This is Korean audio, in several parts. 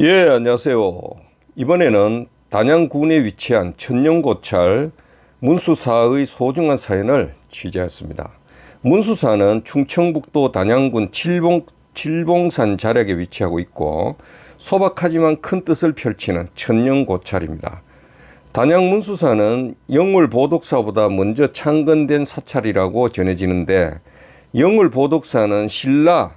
예, 안녕하세요. 이번에는 단양군에 위치한 천년고찰 문수사의 소중한 사연을 취재했습니다. 문수사는 충청북도 단양군 칠봉, 칠봉산 자락에 위치하고 있고 소박하지만 큰 뜻을 펼치는 천년고찰입니다. 단양 문수사는 영월 보덕사보다 먼저 창건된 사찰이라고 전해지는데 영월 보덕사는 신라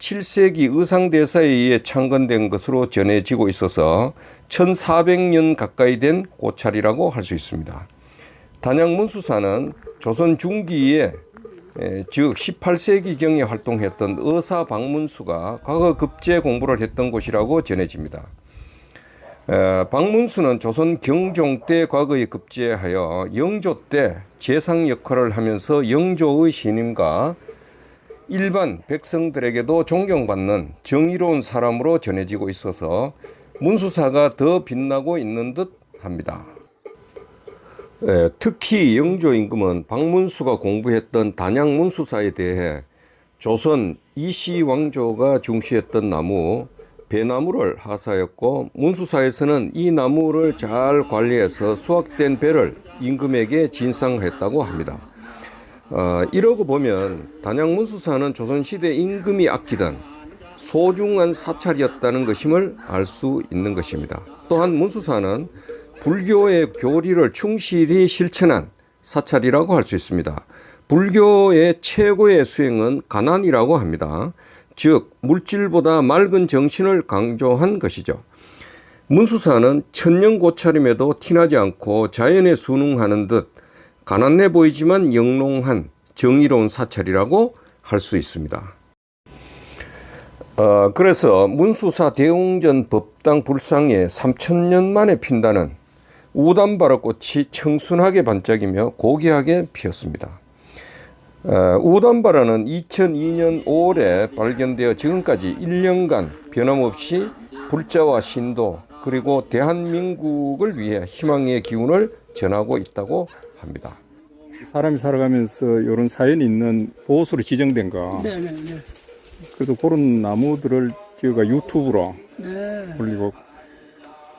7세기 의상대사에 의해 창건된 것으로 전해지고 있어서 1400년 가까이 된 고찰이라고 할 수 있습니다. 단양 문수사는 조선 중기에 에, 즉 18세기경에 활동했던 의사 박문수가 과거 급제 공부를 했던 곳이라고 전해집니다. 에, 박문수는 조선 경종 때 과거에 급제하여 영조 때 재상 역할을 하면서 영조의 신임과 일반 백성들에게도 존경받는 정의로운 사람으로 전해지고 있어서 문수사가 더 빛나고 있는 듯 합니다. 예, 특히 영조 임금은 박문수가 공부했던 단양 문수사에 대해 조선 이시 왕조가 중시했던 나무 배나무를 하사했고 문수사에서는 이 나무를 잘 관리해서 수확된 배를 임금에게 진상했다고 합니다. 어, 이러고 보면 단양 문수사는 조선시대 임금이 아끼던 소중한 사찰이었다는 것임을 알 수 있는 것입니다. 또한 문수사는 불교의 교리를 충실히 실천한 사찰이라고 할 수 있습니다. 불교의 최고의 수행은 가난이라고 합니다. 즉 물질보다 맑은 정신을 강조한 것이죠. 문수사는 천년 고찰임에도 티나지 않고 자연에 순응하는 듯 가난해 보이지만 영롱한 정의로운 사찰이라고 할 수 있습니다. 어, 그래서 문수사 대웅전 법당 불상에 3천년 만에 핀다는 우담바라 꽃이 청순하게 반짝이며 고귀하게 피었습니다. 어, 우담바라는 2002년 5월에 발견되어 지금까지 1년간 변함없이 불자와 신도 그리고 대한민국을 위해 희망의 기운을 전하고 있다고 합니다. 사람이 살아가면서 이런 사연이 있는 보호수로 지정된 거. 네네네. 그래서 그런 나무들을 제가 유튜브로 네. 올리고.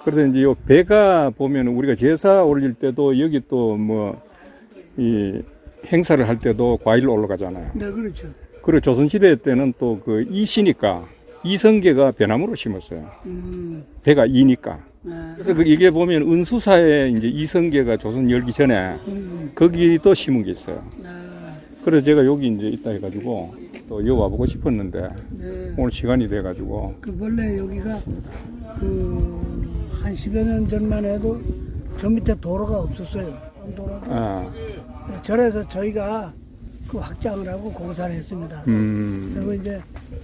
그래서 이제 요 배가 보면 우리가 제사 올릴 때도 여기 또 뭐 이 행사를 할 때도 과일 올라가잖아요. 네, 그렇죠. 그리고 조선시대 때는 또 그 이시니까 이성계가 배나무로 심었어요. 음, 배가 이니까. 네. 그래서 그 이게 보면 은수사에 이제 이성계가 조선 열기 전에 음, 거기도 심은 게 있어요. 네. 그래서 제가 여기 이제 있다 해가지고 또 여기 와보고 싶었는데 네. 오늘 시간이 돼가지고 그 원래 여기가 그한 10여 년 전만 해도 저 밑에 도로가 없었어요. 도로가. 아, 절에서 저희가 그 확장을 하고 공사를 했습니다. 음. 그리고 이제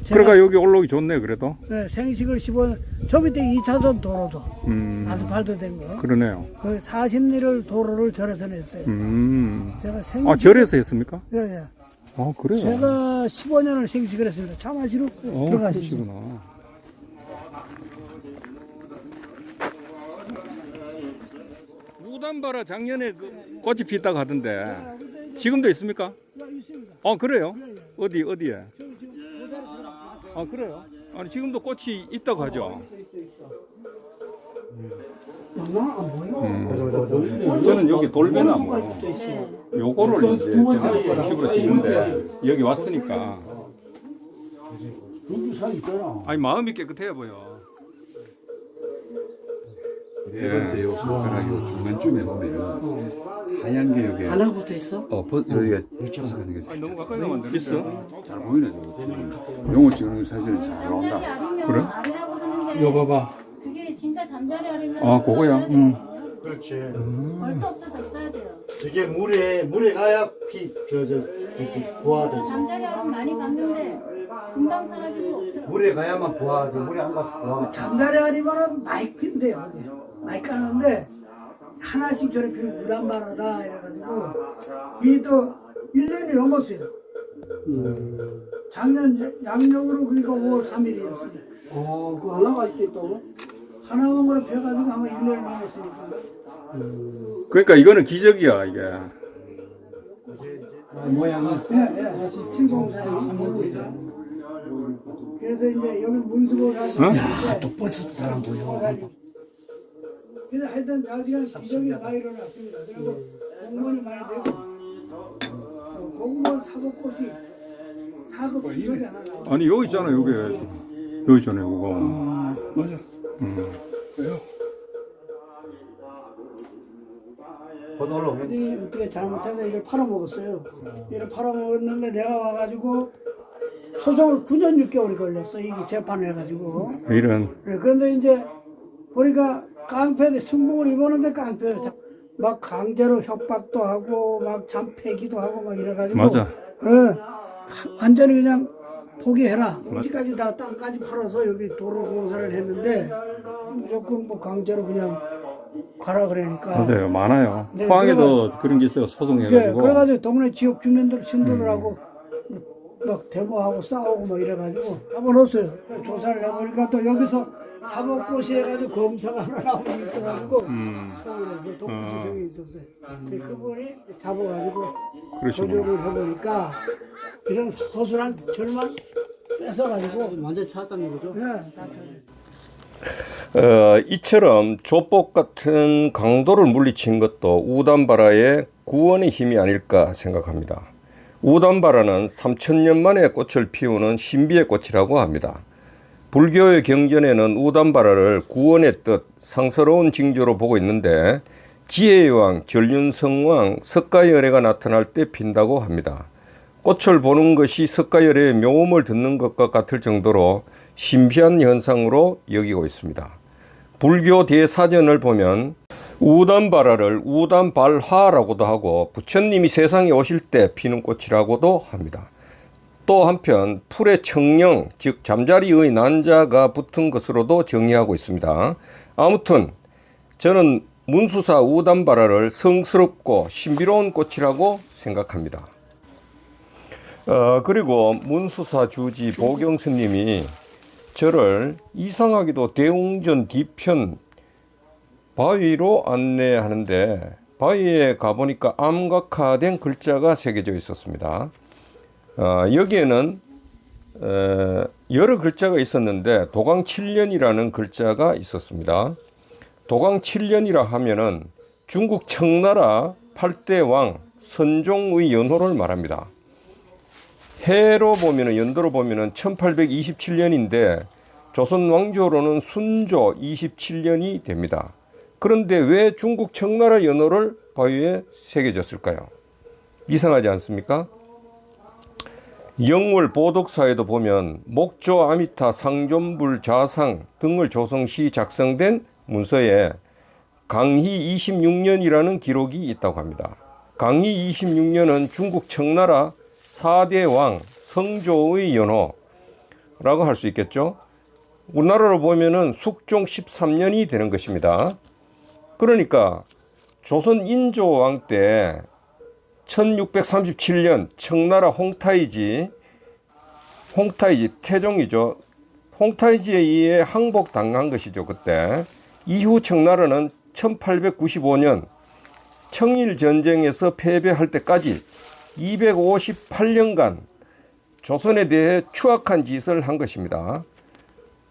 그러니까 여기 올라오기 좋네 그래도 네, 생식을 씹어 저 밑에 2차선 도로도 음. 아스팔트 된 거. 그러네요. 그 40리를 도로를 절에서 냈어요. 음. 제가 생식 아 절에서 했습니까? 예, 예. 아 그래요. 제가 15년을 생식을 했습니다. 차 마시러 어, 들어가시죠. 그러시구나. 우담바라 작년에 그 꽃이 피었다고 하던데 지금도 있습니까? 아 그래요? 어디 어디에? 저기 지금 고사를 들어가. 아 그래요? 아니 지금도 꽃이 있다고 하죠. 음. 저는 여기 돌배나무 요거를 이제 제가 집으로 짓는데 여기 왔으니까 아니 마음이 깨끗해 보여. 네 번째 요 손가락 요 중간쯤에 보면은 하얀 게 여기 하나 붙어 있어? 어 버, 여기가 묻혀서 가는 게 너무 가까이 안 되겠어? 잘 보이네 저거 지금 용어 찍는 사진은 잘 나온다 그래? 이거 봐봐. 그게 진짜 잠자리 아니면 아, 그거야? 응. 그렇지. 벌써 없어졌어야 돼요. 이게 물에 물에 가야 피저저 이렇게 부화되지. 잠자리 아니면 많이 봤는데 금방 사라지고 없더라고. 물에 가야만 부화하지. 물에 안 가서 부화. 잠자리 아니면은 마이크인데요. 이게. 마이크 하는데 하나씩 저래 피는 무단반하다 이래가지고 이게 또 1년이 넘었어요. 작년 양력으로 그러니까 5월 3일이었어요. 어, 그 하나가 있겠다고? 하나만 거로 펴가지고 아마 1년이 넘었으니까. 그러니까 이거는 기적이야 이게. 모양은 예, 예. 703 우리가 그래서 이제 여기 문수보살님 독보수 사람 보살님 그래서 하여튼 자기가 기적이 많이 일어났습니다. 그리고 공무원이 많이 되고 어, 공무원 사법고시 사법 기록이 하나 나와. 아니 여기 있잖아 여기 여기 있잖아요 그거 맞아. 번호로 그들이 어떻게 잘못해서 이걸 팔아먹었어요. 이걸 팔아먹었는데 내가 와가지고 소송을 9년 6개월이 걸렸어. 이게 재판을 해가지고. 이런 그래, 그런데 이제 보니까 깡패들 승복을 입었는데 깡패 막 강제로 협박도 하고 막 잠패기도 하고 막 이래가지고 맞아. 예, 완전히 그냥 포기해라. 어디까지 다 땅까지 팔아서 여기 도로 공사를 했는데 무조건 뭐 강제로 그냥 가라 그러니까. 맞아요 많아요 네, 포항에도 그런 게 있어요 예, 소송해가지고 그래가지고 동네 지역 주민들 신도들하고 막 데모하고 싸우고 막 이래가지고 한번 왔어요. 조사를 해보니까 또 여기서 사법고시 해가지고 검사가 하나 나온 게 있어가지고 서울에서 동부지청에 있었어요. 근데 그분이 잡아가지고 그러시구나. 조정을 해보니까 이런 허술한 절만 뺏어가지고 완전 찾았다는 거죠? 예, 다 어, 이처럼 조폭 같은 강도를 물리친 것도 우담바라의 구원의 힘이 아닐까 생각합니다. 우담바라는 3천년 만에 꽃을 피우는 신비의 꽃이라고 합니다. 불교의 경전에는 우담바라를 구원의 뜻, 상스러운 징조로 보고 있는데 지혜의 왕, 전륜성왕, 석가열애가 나타날 때 핀다고 합니다. 꽃을 보는 것이 석가열애의 묘음을 듣는 것과 같을 정도로 신비한 현상으로 여기고 있습니다. 불교 대사전을 보면 우담바라를 우담발화라고도 하고 부처님이 세상에 오실 때 피는 꽃이라고도 합니다. 또 한편 풀의 청령 즉 잠자리의 난자가 붙은 것으로도 정의하고 있습니다. 아무튼 저는 문수사 우담바라를 성스럽고 신비로운 꽃이라고 생각합니다. 어, 그리고 문수사 주지 보경 스님이 저를 이상하게도 대웅전 뒤편 바위로 안내하는데 바위에 가보니까 암각화된 글자가 새겨져 있었습니다. 어, 여기에는 어, 여러 글자가 있었는데 도강 7년이라는 글자가 있었습니다. 도강 7년이라 하면은 중국 청나라 8대 왕 선종의 연호를 말합니다. 해로 보면은 연도로 보면은 1827년인데 조선 왕조로는 순조 27년이 됩니다. 그런데 왜 중국 청나라 연호를 바위에 새겨졌을까요? 이상하지 않습니까? 영월 보덕사에도 보면 목조 아미타 상존불 좌상 등을 조성 시 작성된 문서에 강희 26년이라는 기록이 있다고 합니다. 강희 26년은 중국 청나라 4대 왕 성조의 연호라고 할 수 있겠죠. 우리나라로 보면은 숙종 13년이 되는 것입니다. 그러니까 조선 인조왕 때 1637년 청나라 홍타이지 홍타이지 태종이죠. 홍타이지에 의해 항복당한 것이죠. 그때 이후 청나라는 1895년 청일 전쟁에서 패배할 때까지 258년간 조선에 대해 추악한 짓을 한 것입니다.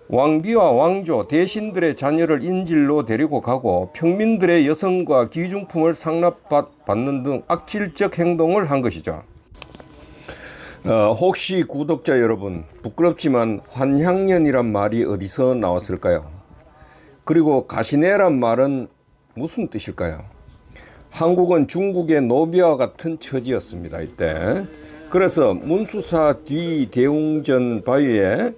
왕비와 왕조, 대신들의 자녀를 인질로 데리고 가고 평민들의 여성과 귀중품을 상납받는 등 악질적 행동을 한 것이죠. 어, 혹시 구독자 여러분 부끄럽지만 환향년이란 말이 어디서 나왔을까요? 그리고 가시네란 말은 무슨 뜻일까요? 한국은 중국의 노비와 같은 처지였습니다. 이때 그래서 문수사 뒤 대웅전 바위에 에,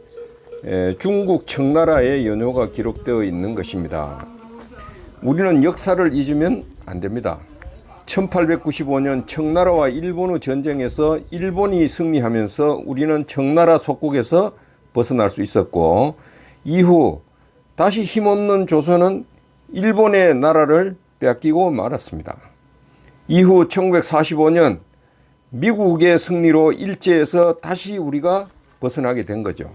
중국 청나라의 연호가 기록되어 있는 것입니다. 우리는 역사를 잊으면 안 됩니다. 1895년 청나라와 일본의 전쟁에서 일본이 승리하면서 우리는 청나라 속국에서 벗어날 수 있었고 이후 다시 힘없는 조선은 일본의 나라를 뺏기고 말았습니다. 이후 1945년 미국의 승리로 일제에서 다시 우리가 벗어나게 된 거죠.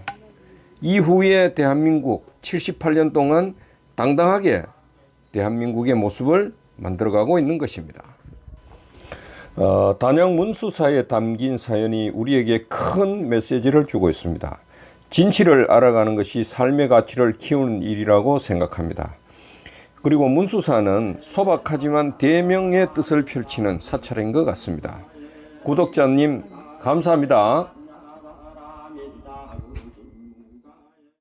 이후에 대한민국 78년 동안 당당하게 대한민국의 모습을 만들어가고 있는 것입니다. 어, 단양 문수사에 담긴 사연이 우리에게 큰 메시지를 주고 있습니다. 진치를 알아가는 것이 삶의 가치를 키우는 일이라고 생각합니다. 그리고 문수사는 소박하지만 대명의 뜻을 펼치는 사찰인 것 같습니다. 구독자님 감사합니다.